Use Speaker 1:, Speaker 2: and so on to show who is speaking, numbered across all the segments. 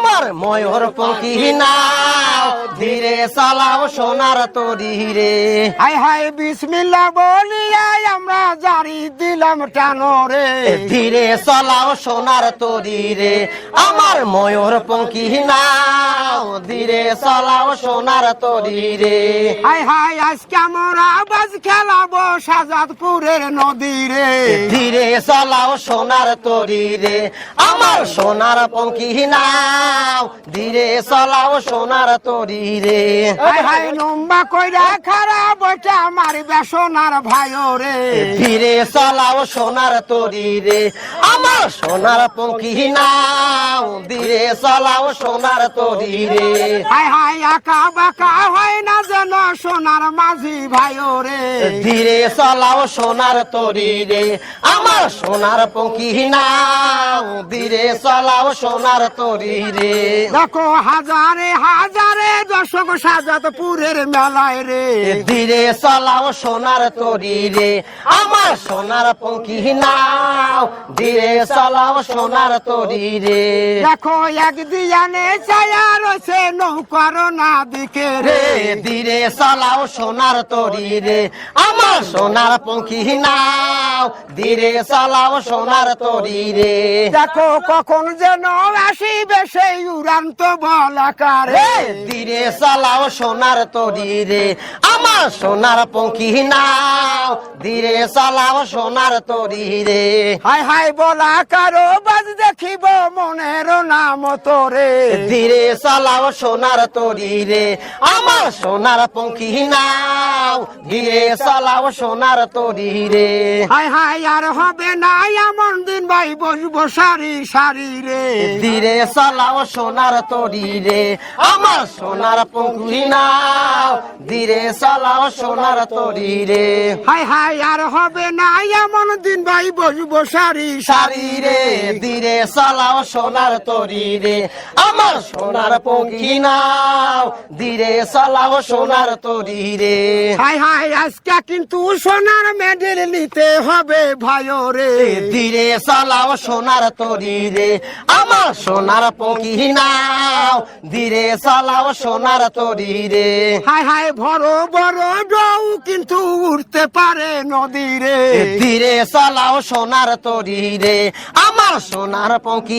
Speaker 1: আমার ময়ূর পঙ্কি নাও ধীরে চালাও সোনার তরি রে।
Speaker 2: হাই হাই বিসমিল্লা বলিয়াই আমরা জারি দিলাম টানো রে।
Speaker 1: ধীরে চালাও সোনার তরি রে। আমার ময়ূর পঙ্কি নাও ধীরে চালাও সোনার তরি রে।
Speaker 2: হাই হাই আজকে আমরা বাজ খেলাবো সাজাদপুরের নদী রে।
Speaker 1: ধীরে চালাও সোনার তরি রে। আমার সোনার পঙ্কি নাও। ধীরে চালাও সোনার তরি রে।
Speaker 2: হাই হাই লম্বা কইরা খারাপ ওইটা আমার বেসনার ভাইও রে।
Speaker 1: ধীরে চালাও সোনার তরি রে। আমার সোনার পঙ্কি নাও। ধীরে চালাও সোনার তরি রে।
Speaker 2: হাই হাই আঁকা বাঁকা হয় না যেন সোনার মাঝি ভাইও রে
Speaker 1: ধীরে চলাও সোনার তরি রে, আমার সোনার পঙ্কি নাও ধীরে চালাও সোনার তরি রে।
Speaker 2: দেখো হাজারে হাজারে দর্শক সাজাদপুরের মেলায় রে।
Speaker 1: ধীরে চালাও সোনার তরি রে। আমার সোনার পঙ্কি নাও ধীরে চালাও সোনার তরি রে।
Speaker 2: দেখো এক দিয়ানে ছায়া রয়েছে নৌকার না দিকে
Speaker 1: রে।
Speaker 2: রে
Speaker 1: ধীরে চালাও সোনার তরি রে। আমার সোনার পঙ্কি নাও ধীরে চালাও সোনার তরি রে।
Speaker 2: দেখো কখন যেন আসিবে সেই উড়ান্ত বলাকারে
Speaker 1: ধীরে চালাও সোনার তরি রে, আমার সোনার পঙ্কি নাও ধীরে চালাও সোনার তরি রে।
Speaker 2: হাই হাই বলা কারও বাজ দেখিব মনের নাম তোরে।
Speaker 1: ধীরে চালাও সোনার তরি রে আমার সোনার পঙ্কি নাও। ধীরে চালাও সোনার তরি রে।
Speaker 2: হাই হাই আর হবে না এমন দিন ভাই বসবো সারি সারি রে।
Speaker 1: ধীরে চালাও সোনার তরি রে আমার সোনার পঙ্কি নাও। ধীরে চালাও সোনার তরি রে।
Speaker 2: হাই হাই আর হবে না এমন দিন ভাই বসবো সারি
Speaker 1: সারি রে ধীরে চালাও সোনার তরি রে। আমার সোনার পঙ্কি নাও ধীরে চালাও সোনার তরি রে।
Speaker 2: হাই হাই আজকে কিন্তু সোনার মেডেল নিতে হবে ভাইও রে।
Speaker 1: ধীরে চালাও সোনার তরি রে। আমার সোনার পঙ্কি নাও ধীরে চালাও সোনার তরি রে।
Speaker 2: হাই হাই বড় বড় ডৌ কিন্তু উঠতে পারে নদী রে।
Speaker 1: ধীরে চালাও সোনার তরি রে আমার সোনার পঙ্কি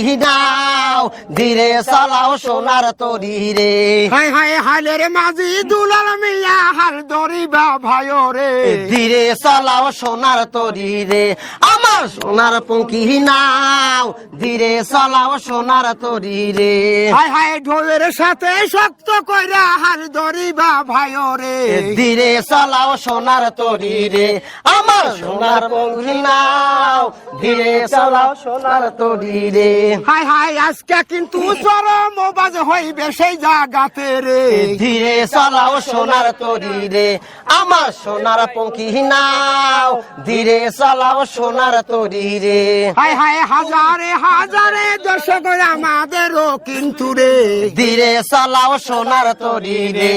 Speaker 1: নাও ধীরে চালাও সোনার তরি রে।
Speaker 2: হাই হাই হালের মাঝি দুলাল মিয়া হাল দরিবা ভাইও রে।
Speaker 1: ধীরে চালাও সোনার তরি রে। আমার সোনার পঙ্কি নাও ধীরে চালাও সোনার তরি রে।
Speaker 2: হাই হাই ঢোলের সাথে শক্ত কইরা হাল দরিবা ভাইও রে।
Speaker 1: ধীরে চালাও সোনার তরি রে। আমার সোনার পঙ্কি নাও ধীরে চালাও সোনার তরি রে।
Speaker 2: হাই হাই আজকে কিন্তু চরম বাজ হইবে সেই জাগাতে রে।
Speaker 1: ধীরে চালাও সোনার তরি রে আমার সোনার পঙ্কি নাও। ধীরে চালাও সোনার তরি রে।
Speaker 2: হাই হাই হাজারে হাজারে দর্শক আমাদেরও কিন্তু রে।
Speaker 1: ধীরে চালাও সোনার তরি রে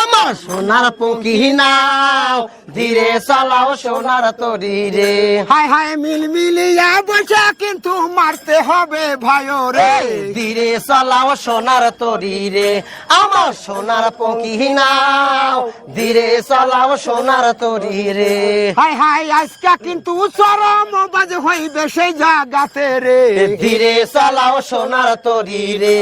Speaker 1: আমার সোনার পঙ্কি নাও। ধীরে চালাও সোনার তরি রে।
Speaker 2: হাই হাই মিল মিলিয়া বসে কিন্তু মারতে হবে ভাইও রে।
Speaker 1: ধীরে চালাও সোনার তরি রে। আমার সোনার পকি নাও ধীরে চালাও সোনার তরি রে।
Speaker 2: হাই হাই আজকে কিন্তু চরম বাজ হইবে সেই জাগাতে রে।
Speaker 1: ধীরে চালাও সোনার তরি রে।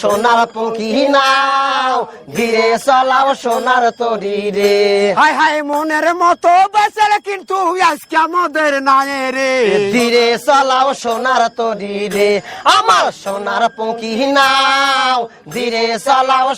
Speaker 1: সোনার পুকি নাও ধীরে চালাও সোনার তরি রে।
Speaker 2: হাই হাই মনের মতো বেচার কিন্তু আজকে আমাদের নাই রে।
Speaker 1: ধীরে চালাও সোনার তরি রে। আমার সোনার পুকি নাও ধীরে চালাও